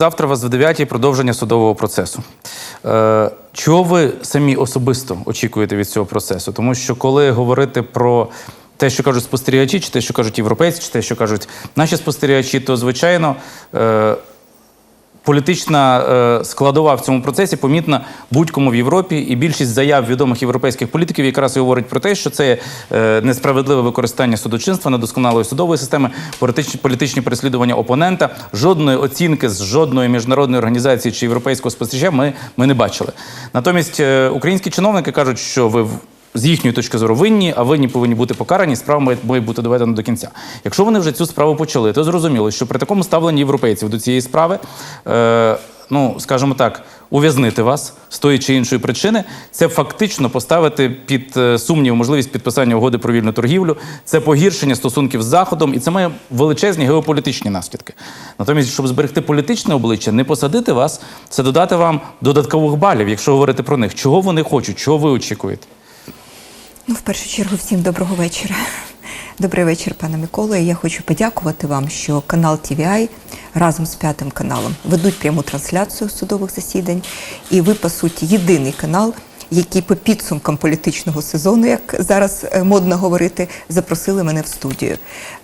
Завтра вас в 9 продовження судового процесу. Е, чого ви самі особисто очікуєте від цього процесу? Тому що коли говорити про те, що кажуть спостерігачі, чи те, що кажуть європейці, чи те, що кажуть наші спостерігачі, то звичайно. Е, Політична е, складова в цьому процесі помітна будь-кому в Європі, і більшість заяв відомих європейських політиків якраз і говорить про те, що це е, несправедливе використання судочинства, недосконалої судової системи, політичні, переслідування опонента. Жодної оцінки з жодної міжнародної організації чи європейського спостерігача ми, ми не бачили. Натомість е, українські чиновники кажуть, що ви з їхньої точки зору винні, а винні повинні бути покарані, справа має, бути доведена до кінця. Якщо вони вже цю справу почали, то зрозуміло, що при такому ставленні європейців до цієї справи, е, ну скажімо так, ув'язнити вас з тої чи іншої причини, це фактично поставити під е, сумнів можливість підписання угоди про вільну торгівлю, це погіршення стосунків з Заходом, і це має величезні геополітичні наслідки. Натомість, щоб зберегти політичне обличчя, не посадити вас, це додати вам додаткових балів, якщо говорити про них. Чого вони хочуть, чого ви очікуєте? Ну, в першу чергу, всім доброго вечора. Добрий вечір, пане Миколе. Я хочу подякувати вам, що канал TVI разом з п'ятим каналом ведуть пряму трансляцію судових засідань. І ви, по суті, єдиний канал, який по підсумкам політичного сезону, як зараз е, модно говорити, запросили мене в студію.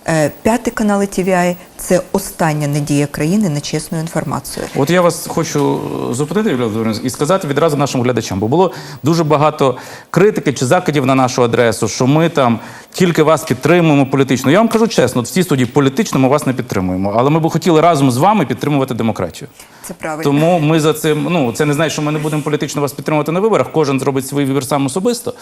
Е, П'ятий канал TVI – це остання надія країни на чесну інформацію. От я вас хочу е, зупинити, Юлія Володимирівна, і сказати відразу нашим глядачам, бо було дуже багато критики чи закидів на нашу адресу, що ми там тільки вас підтримуємо політично. Я вам кажу чесно, в цій студії політично ми вас не підтримуємо, але ми б хотіли разом з вами підтримувати демократію. Це правильно. Тому ми за цим. Ну це не значить, що ми не будемо політично вас підтримувати на виборах. Кожен зробить свій вибір сам особисто.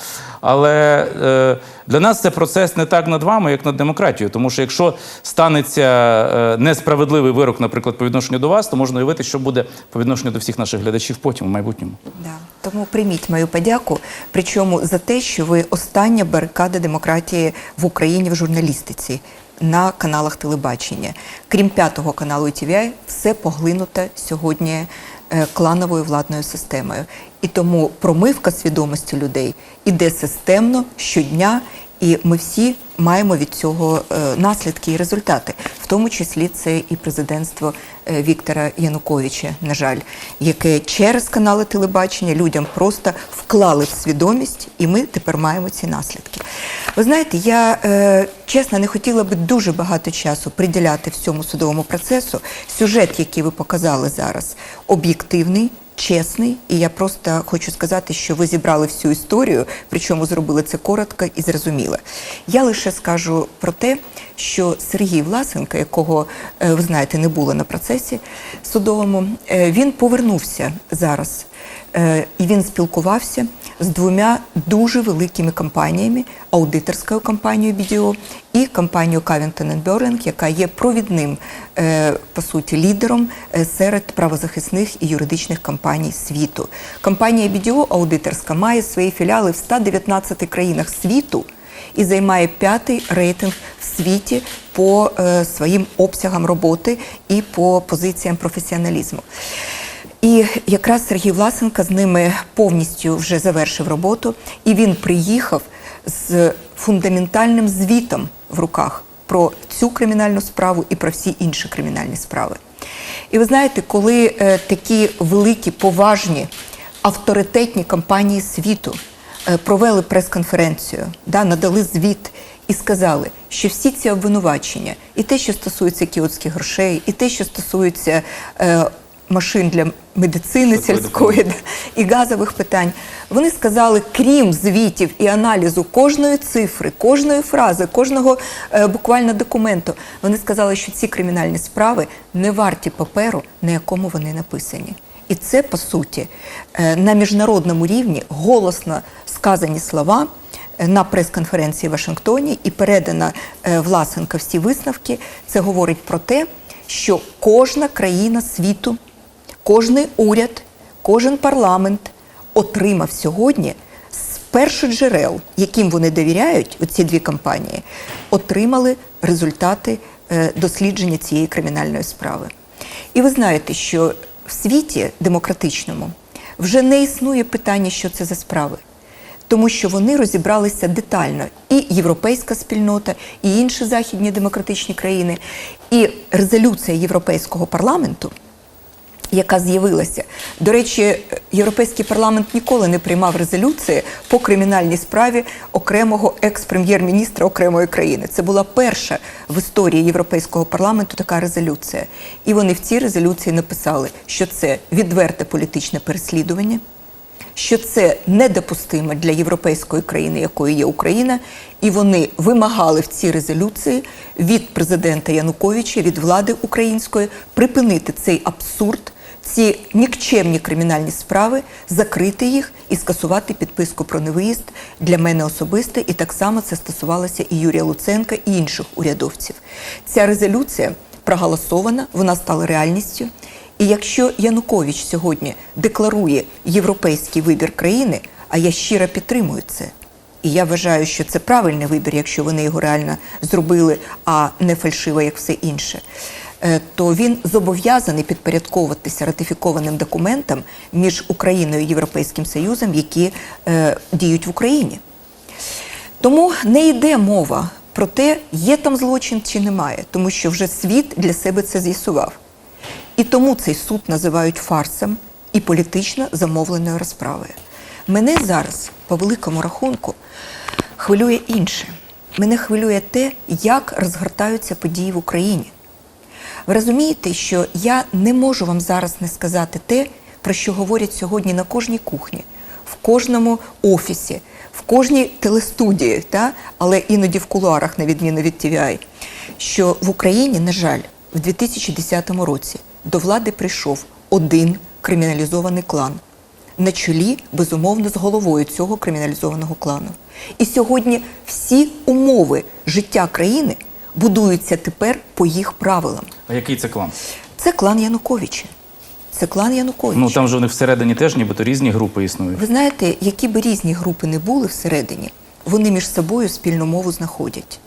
Але е, для нас це процес не так над вами, як над демократією. Тому що якщо станеться е, несправедливий вирок, наприклад, по відношенню до вас, то можна уявити, що буде по відношенню до всіх наших глядачів потім у майбутньому. Да. Тому прийміть мою подяку. Причому за те, що ви остання барикада демократії в Україні в журналістиці на каналах телебачення. Крім п'ятого каналу TVI, все поглинуто сьогодні е, клановою владною системою. І тому промивка свідомості людей іде системно щодня. І ми всі маємо від цього е, наслідки і результати, в тому числі це і президентство е, Віктора Януковича, на жаль, яке через канали телебачення людям просто вклали в свідомість, і ми тепер маємо ці наслідки. Ви знаєте, я е, чесно не хотіла би дуже багато часу приділяти всьому судовому процесу. Сюжет, який ви показали зараз, об'єктивний. Чесний, і я просто хочу сказати, що ви зібрали всю історію, причому зробили це коротко і зрозуміло. Я лише скажу про те, що Сергій Власенко, якого е, ви знаєте, не було на процесі судовому, е, він повернувся зараз. Е, І він спілкувався з двома дуже великими компаніями: аудиторською компанією BDO і компанією Cavington Burling, яка є провідним е, по суті лідером е, серед правозахисних і юридичних компаній світу. Компанія BDO аудиторська має свої філіали в 119 країнах світу і займає п'ятий рейтинг в світі по е, своїм обсягам роботи і по позиціям професіоналізму. І якраз Сергій Власенко з ними повністю вже завершив роботу, і він приїхав з фундаментальним звітом в руках про цю кримінальну справу і про всі інші кримінальні справи. І ви знаєте, коли е, такі великі, поважні, авторитетні компанії світу е, провели прес-конференцію, да, надали звіт і сказали, що всі ці обвинувачення, і те, що стосується кіотських грошей, і те, що стосується е, машин для медицини сільської і газових питань, вони сказали, крім звітів і аналізу кожної цифри, кожної фрази, кожного е, буквально документу, вони сказали, що ці кримінальні справи не варті паперу, на якому вони написані. І це по суті е, на міжнародному рівні голосно сказані слова е, на прес-конференції в Вашингтоні і передано е, Власенка всі висновки. Це говорить про те, що кожна країна світу, кожний уряд, кожен парламент отримав сьогодні з перших джерел, яким вони довіряють, оці дві компанії, отримали результати е, дослідження цієї кримінальної справи. І ви знаєте, що в світі демократичному вже не існує питання, що це за справи. Тому що вони розібралися детально, і європейська спільнота, і інші західні демократичні країни, і резолюція Європейського парламенту яка з'явилася. До речі, Європейський парламент ніколи не приймав резолюції по кримінальній справі окремого екс-прем'єр-міністра окремої країни. Це була перша в історії Європейського парламенту така резолюція. І вони в цій резолюції написали, що це відверте політичне переслідування що це недопустимо для європейської країни, якою є Україна, і вони вимагали в цій резолюції від президента Януковича, від влади української припинити цей абсурд, ці нікчемні кримінальні справи, закрити їх і скасувати підписку про невиїзд для мене особисто. І так само це стосувалося і Юрія Луценка, і інших урядовців. Ця резолюція проголосована, вона стала реальністю. І якщо Янукович сьогодні декларує європейський вибір країни, а я щиро підтримую це. І я вважаю, що це правильний вибір, якщо вони його реально зробили, а не фальшиво, як все інше, то він зобов'язаний підпорядковуватися ратифікованим документам між Україною і Європейським Союзом, які е, діють в Україні. Тому не йде мова про те, є там злочин чи немає, тому що вже світ для себе це з'ясував. І тому цей суд називають фарсом і політично замовленою розправою. Мене зараз, по великому рахунку, хвилює інше. Мене хвилює те, як розгортаються події в Україні. Ви розумієте, що я не можу вам зараз не сказати те, про що говорять сьогодні на кожній кухні, в кожному офісі, в кожній телестудії, та? але іноді в кулуарах, на відміну від TVI, що в Україні, на жаль, в 2010 році до влади прийшов один криміналізований клан на чолі, безумовно, з головою цього криміналізованого клану. І сьогодні всі умови життя країни будуються тепер по їх правилам. А який це клан? Це клан Януковича. Це клан Януковича. Ну там же вони всередині теж нібито різні групи існують. Ви знаєте, які би різні групи не були всередині, вони між собою спільну мову знаходять.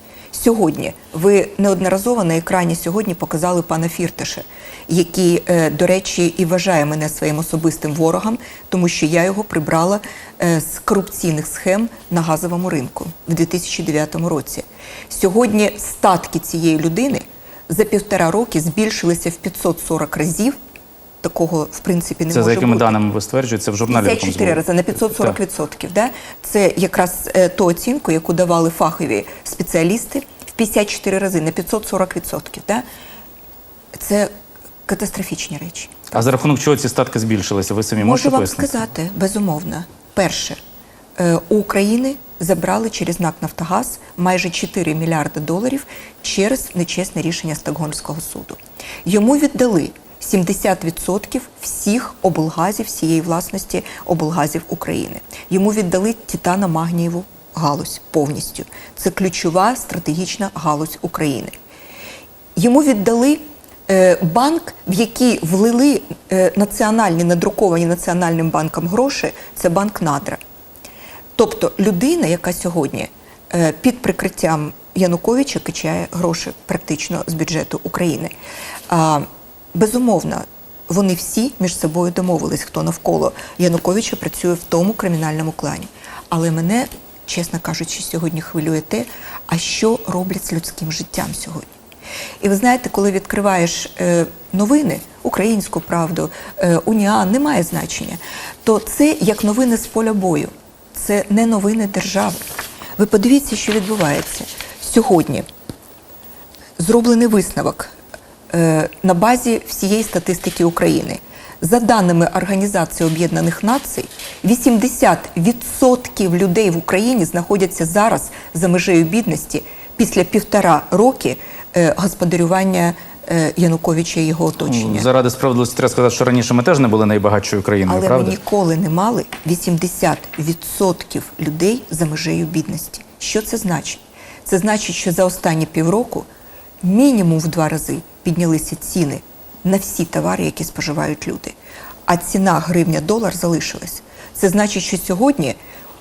Сьогодні ви неодноразово на екрані сьогодні показали пана Фірташа, який, е, до речі, і вважає мене своїм особистим ворогом, тому що я його прибрала е, з корупційних схем на газовому ринку в 2009 році. Сьогодні статки цієї людини за півтора роки збільшилися в 540 разів. Такого в принципі не Це може за якими бути. даними ви стверджуєте? Це в журналі. якомусь 54 рази на 540 Так. відсотків. Да? Це якраз е, ту оцінку, яку давали фахові спеціалісти в 54 рази на 540 відсотків. Да? Це катастрофічні речі. А за рахунок чого ці статки збільшилися? Ви самі Можу можете вам сказати, безумовно. Перше, е, у України забрали через НАК Нафтогаз майже 4 мільярди доларів через нечесне рішення Стокгольмського суду. Йому віддали 70% всіх облгазів, всієї власності облгазів України. Йому віддали титано-магнієву галузь повністю. Це ключова стратегічна галузь України. Йому віддали е, банк, в який влили е, національні надруковані Національним банком гроші, це банк Надра. Тобто людина, яка сьогодні е, під прикриттям Януковича качає гроші практично з бюджету України. Безумовно, вони всі між собою домовились, хто навколо Януковича працює в тому кримінальному клані. Але мене, чесно кажучи, сьогодні хвилює те, а що роблять з людським життям сьогодні. І ви знаєте, коли відкриваєш е, новини, українську правду, е, уніан, немає значення, то це як новини з поля бою. Це не новини держави. Ви подивіться, що відбувається сьогодні. Зроблений висновок на базі всієї статистики України. За даними Організації Об'єднаних Націй, 80% людей в Україні знаходяться зараз за межею бідності після півтора роки е, господарювання е, Януковича і його оточення. Ну, Заради справедливості треба сказати, що раніше ми теж не були найбагатшою країною, Але правда? ми ніколи не мали 80% людей за межею бідності. Що це значить? Це значить, що за останні півроку мінімум в два рази піднялися ціни на всі товари, які споживають люди. А ціна гривня-долар залишилась. Це значить, що сьогодні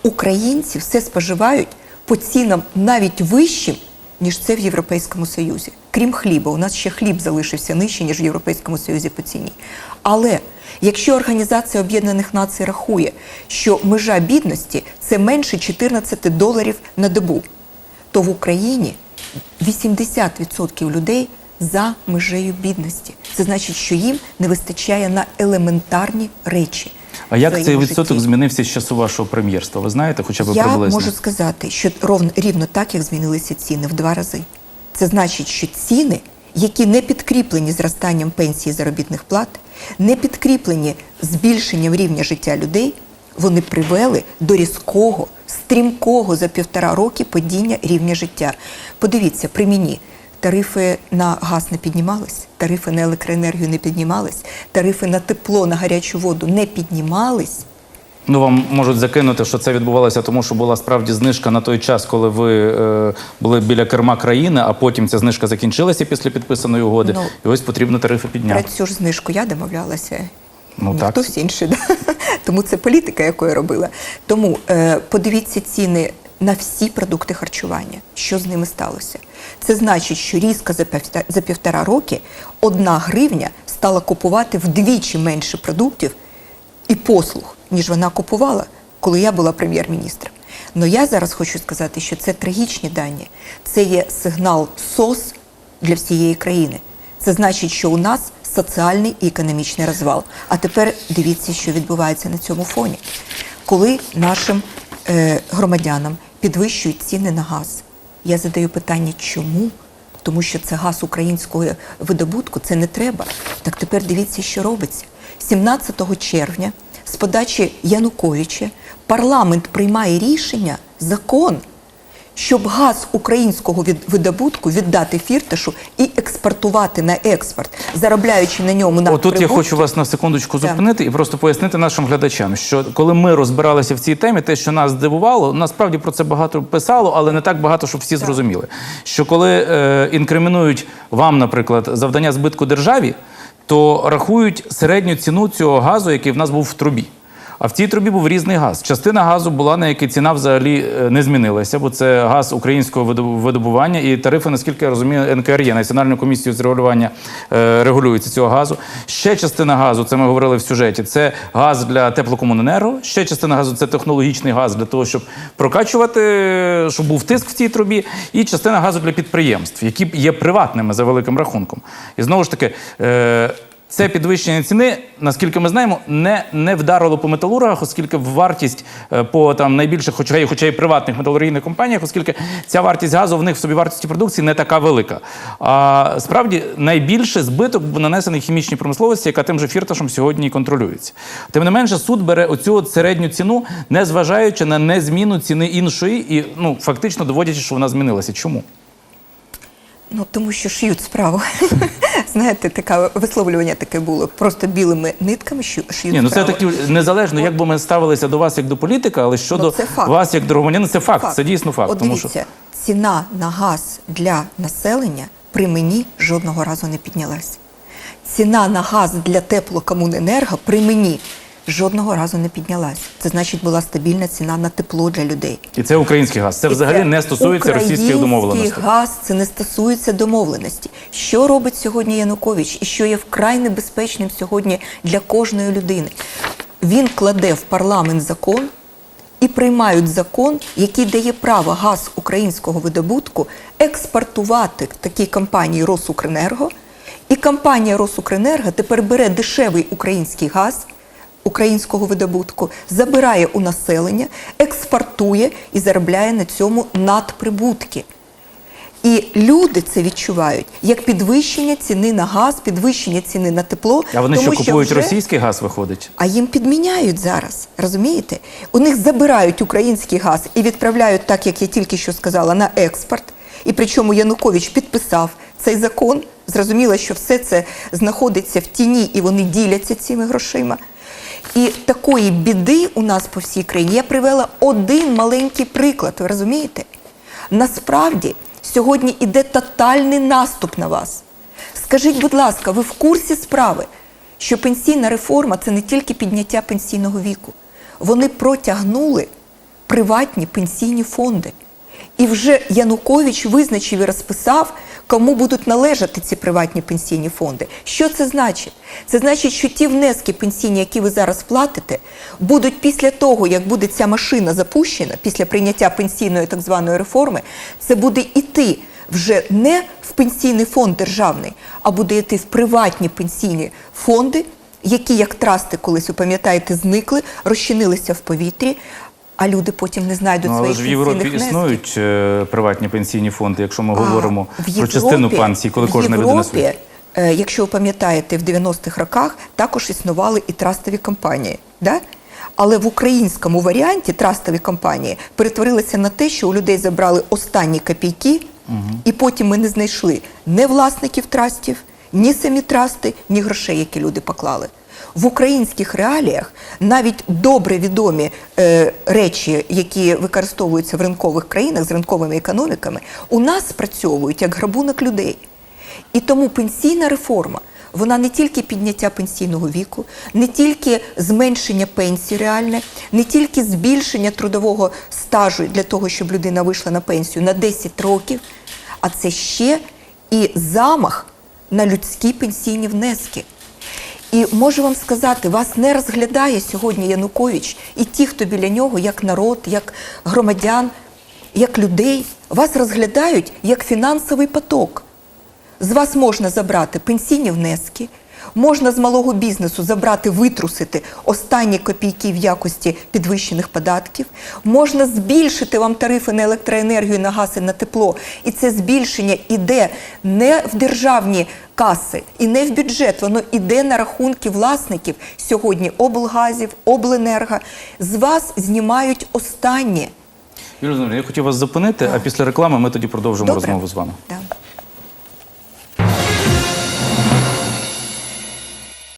українці все споживають по цінам навіть вищим, ніж це в Європейському Союзі. Крім хліба, у нас ще хліб залишився нижче, ніж в Європейському Союзі по ціні. Але якщо Організація Об'єднаних Націй рахує, що межа бідності це менше 14 доларів на добу, то в Україні 80% людей за межею бідності. Це значить, що їм не вистачає на елементарні речі. А як цей відсоток житті. змінився з часу вашого прем'єрства? Ви знаєте, хоча б Я приблизно? можу сказати, що ровно рівно так, як змінилися ціни в два рази. Це значить, що ціни, які не підкріплені зростанням пенсії заробітних плат, не підкріплені збільшенням рівня життя людей, вони привели до різкого, стрімкого за півтора роки падіння рівня життя. Подивіться, при мені. Тарифи на газ не піднімались, тарифи на електроенергію не піднімались, тарифи на тепло, на гарячу воду не піднімались. Ну, вам можуть закинути, що це відбувалося, тому що була справді знижка на той час, коли ви е, були біля керма країни, а потім ця знижка закінчилася після підписаної угоди. Ну, і ось потрібно тарифи підняти. Про цю ж знижку я домовлялася. Ну, не так. хтось інший. Да? Тому це політика, яку я робила. Тому е, подивіться ціни на всі продукти харчування. Що з ними сталося? Це значить, що різко за півтора, роки одна гривня стала купувати вдвічі менше продуктів і послуг, ніж вона купувала, коли я була прем'єр-міністром. Але я зараз хочу сказати, що це трагічні дані. Це є сигнал СОС для всієї країни. Це значить, що у нас соціальний і економічний розвал. А тепер дивіться, що відбувається на цьому фоні. Коли нашим е, громадянам підвищують ціни на газ, я задаю питання, чому? Тому що це газ українського видобутку, це не треба. Так тепер дивіться, що робиться. 17 червня з подачі Януковича парламент приймає рішення, закон, щоб газ українського видобутку віддати фірташу і експортувати на експорт, заробляючи на ньому на Отут я хочу вас на секундочку Так. зупинити і просто пояснити нашим глядачам, що коли ми розбиралися в цій темі, те, що нас здивувало, насправді про це багато писало, але не так багато, щоб всі зрозуміли. Що коли е, інкримінують вам, наприклад, завдання збитку державі, то рахують середню ціну цього газу, який в нас був в трубі. А в цій трубі був різний газ. Частина газу була, на якій ціна взагалі е, не змінилася, бо це газ українського видобу- видобування і тарифи, наскільки я розумію, НКРЄ, Національною комісією з регулювання е, регулюється цього газу. Ще частина газу, це ми говорили в сюжеті. Це газ для теплокомуненерго. Ще частина газу це технологічний газ для того, щоб прокачувати, е, щоб був тиск в цій трубі, і частина газу для підприємств, які є приватними за великим рахунком. І знову ж таки. Це підвищення ціни, наскільки ми знаємо, не, не вдарило по металургах, оскільки вартість е, по там найбільших, хоча й хоча й приватних металургійних компаніях, оскільки ця вартість газу в них в собі вартості продукції не така велика. А справді найбільше збиток був нанесений хімічній промисловості, яка тим же фірташем сьогодні контролюється. Тим не менше, суд бере оцю середню ціну, не зважаючи на незміну ціни іншої, і ну фактично доводячи, що вона змінилася. Чому? Ну тому що шиють справу. Знаєте, таке висловлювання таке було. Просто білими нитками шиють Ні, ну це справу. таки незалежно, як би ми ставилися до вас як до політика, але щодо Ну, вас як до громадянина, це факт, це дійсно факт. От тому що дивіться, ціна на газ для населення при мені жодного разу не піднялась. Ціна на газ для теплокомуненерго при мені жодного разу не піднялась. Це значить була стабільна ціна на тепло для людей. і це український газ. Це І взагалі не стосується російських український газ, це не стосується домовленості. Що робить сьогодні Янукович і що є вкрай небезпечним сьогодні для кожної людини? Він кладе в парламент закон і приймають закон, який дає право газ українського видобутку експортувати такій компанії Росукренерго. І компанія Росукренерго тепер бере дешевий український газ українського видобутку, забирає у населення, експортує і заробляє на цьому надприбутки. І люди це відчувають як підвищення ціни на газ, підвищення ціни на тепло. А вони тому що купують вже- російський газ, виходить? а їм підміняють зараз, розумієте? У них забирають український газ і відправляють, так як я тільки що сказала, на експорт. І причому Янукович підписав цей закон. Зрозуміло, що все це знаходиться в тіні і вони діляться цими грошима. І такої біди у нас по всій країні я привела один маленький приклад. Ви розумієте? Насправді сьогодні іде тотальний наступ на вас. Скажіть, будь ласка, ви в курсі справи, що пенсійна реформа це не тільки підняття пенсійного віку. Вони протягнули приватні пенсійні фонди. І вже Янукович визначив і розписав, кому будуть належати ці приватні пенсійні фонди. Що це значить? Це значить, що ті внески пенсійні, які ви зараз платите, будуть після того, як буде ця машина запущена, після прийняття пенсійної так званої реформи, це буде іти вже не в пенсійний фонд державний, а буде йти в приватні пенсійні фонди, які, як трасти, колись ви пам'ятаєте, зникли, розчинилися в повітрі, а люди потім не знайдуть Ну, але своїх ж в Європі існують е, приватні пенсійні фонди, якщо ми А, говоримо в про частину Європі- коли в кожна людина Європі, своє. е, Якщо ви пам'ятаєте, в 90-х роках також існували і трастові компанії. Да? Але в українському варіанті трастові компанії перетворилися на те, що у людей забрали останні копійки, і потім ми не знайшли ні власників трастів, ні самі трасти, ні грошей, які люди поклали. В українських реаліях навіть добре відомі е, речі, які використовуються в ринкових країнах з ринковими економіками, у нас спрацьовують як грабунок людей. І тому пенсійна реформа вона не тільки підняття пенсійного віку, не тільки зменшення пенсії реальне, не тільки збільшення трудового стажу для того, щоб людина вийшла на пенсію на 10 років, а це ще і замах на людські пенсійні внески. І можу вам сказати, вас не розглядає сьогодні Янукович і ті, хто біля нього, як народ, як громадян, як людей, вас розглядають як фінансовий поток. З вас можна забрати пенсійні внески, можна з малого бізнесу забрати, витрусити останні копійки в якості підвищених податків, можна збільшити вам тарифи на електроенергію, на газ і на тепло. І це збільшення іде не в державні каси і не в бюджет, воно іде на рахунки власників сьогодні облгазів, обленерго. З вас знімають останнє. Юлія я хотів вас зупинити, а після реклами ми тоді продовжимо Добре. розмову з вами. Да.